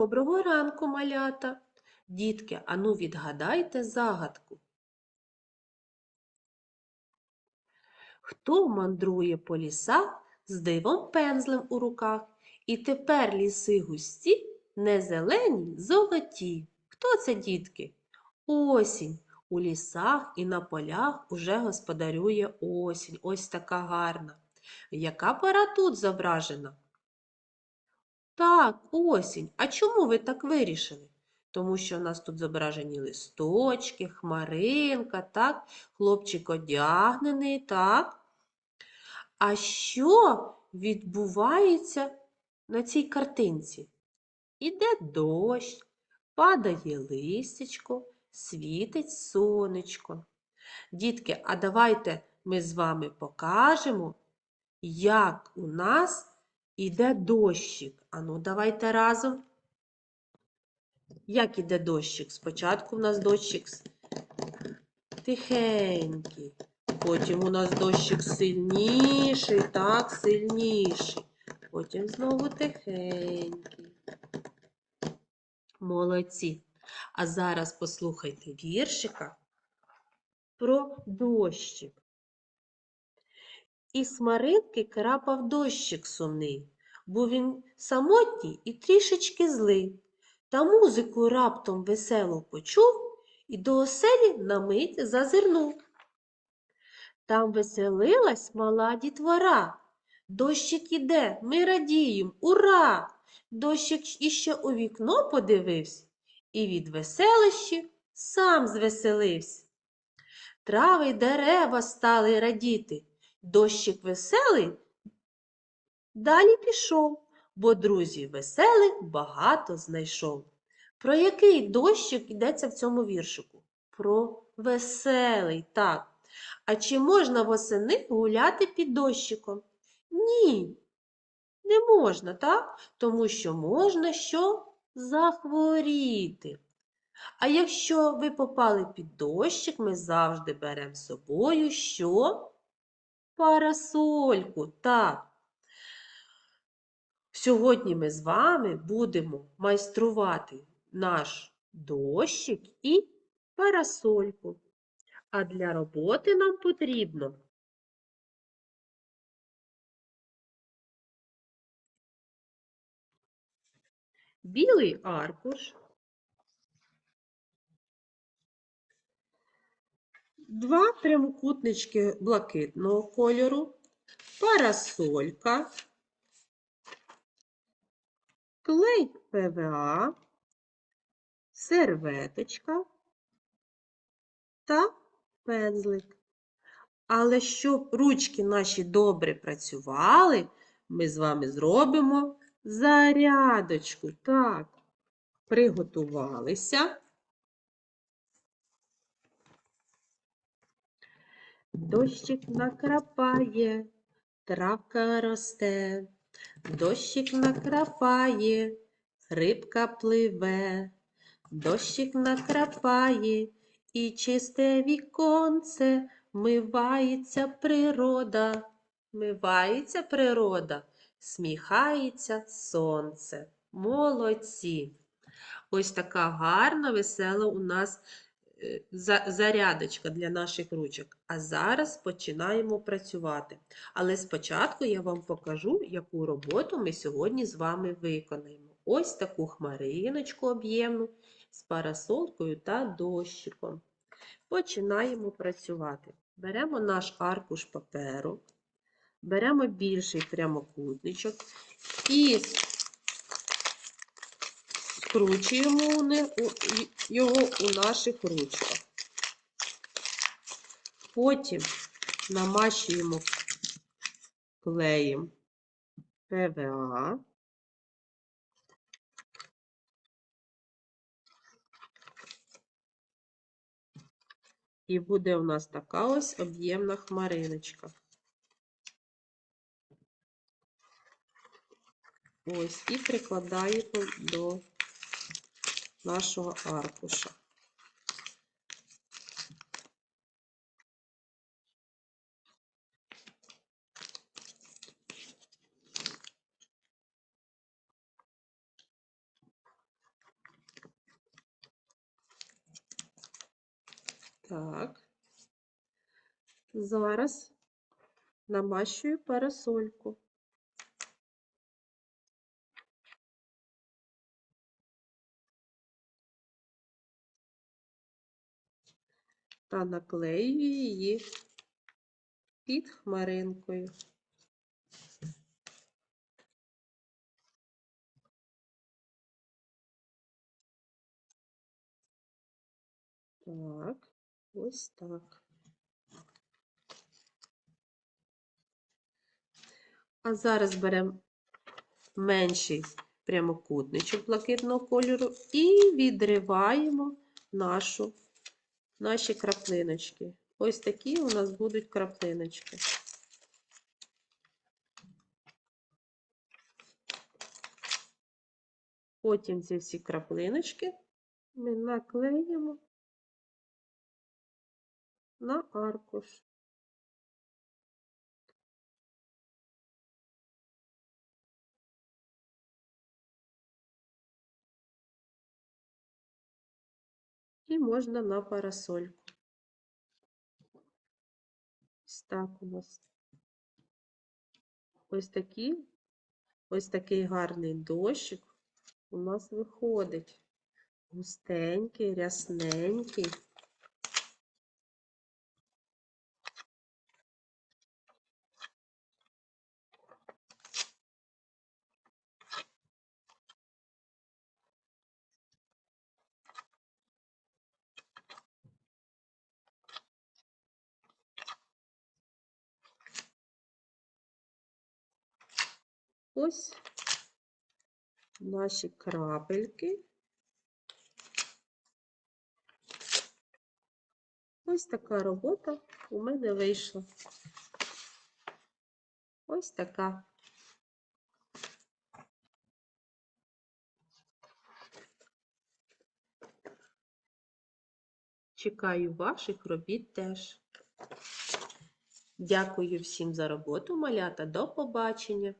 Доброго ранку, малята! Дітки, ану відгадайте загадку. Хто мандрує по лісах з дивом пензлем у руках? І тепер ліси густі, не зелені, золоті. Хто це, дітки? Осінь. У лісах і на полях уже господарює осінь. Ось така гарна. Яка пора тут зображена? Так, осінь. А чому ви так вирішили? Тому що у нас тут зображені листочки, хмаринка, так, хлопчик одягнений, так. А що відбувається на цій картинці? Іде дощ, падає листячко, світить сонечко. Дітки, а давайте ми з вами покажемо, як у нас іде дощик. Ану, давайте разом. Як іде дощик? Спочатку в нас дощик тихенький. Потім у нас дощик сильніший, так, сильніший. Потім знову тихенький. Молодці. А зараз послухайте віршика про дощик. І смаринки крапав дощик сумний, бо він самотній і трішечки злий. Та музику раптом весело почув і до оселі на мить зазирнув. Там веселилась мала дітвора. Дощик іде, ми радієм, ура! Дощик іще у вікно подивився і від веселищі сам звеселився. Трави й дерева стали радіти. Дощик веселий далі пішов, бо друзів веселих багато знайшов. Про який дощик йдеться в цьому віршику? Про веселий, так. А чи можна восени гуляти під дощиком? Ні, не можна, так? Тому що можна що? Захворіти. А якщо ви попали під дощик, ми завжди беремо з собою що? Парасольку, так. Сьогодні ми з вами будемо майструвати наш дощик і парасольку. А для роботи нам потрібно білий аркуш, два прямокутнички блакитного кольору, парасолька, клей ПВА, серветочка та пензлик. Але щоб ручки наші добре працювали, ми з вами зробимо зарядочку. Так, приготувалися. Дощик накрапає, травка росте, дощик накрапає, рибка пливе, дощик накрапає, і чисте віконце, мивається природа, мивається природа, сміхається сонце. Молодці! Ось така гарна, весела у нас зарядочка для наших ручок. А зараз починаємо працювати. Але спочатку я вам покажу, яку роботу ми сьогодні з вами виконаємо. Ось таку хмариночку об'ємну з парасолкою та дощиком. Починаємо працювати. Беремо наш аркуш паперу, беремо більший прямокутничок і й- його у наших ручках. Потім намащуємо клеєм ПВА. І буде у нас така ось об'ємна хмариночка. Ось, і прикладаємо до нашого аркуша. Так, зараз намащую парасольку. Та наклею її під хмаринкою. Так, ось так. А зараз беремо менший прямокутничок блакитного кольору і відриваємо нашу, наші краплиночки. Ось такі у нас будуть краплиночки. Потім ці всі краплиночки ми наклеїмо на аркуш. І можна на парасольку. Ось так у нас. Ось такі, ось такий гарний дощик у нас виходить. Густенький, рясненький. Ось наші крапельки. Ось така робота у мене вийшла. Ось така. Чекаю ваших робіт теж. Дякую всім за роботу, малята. До побачення!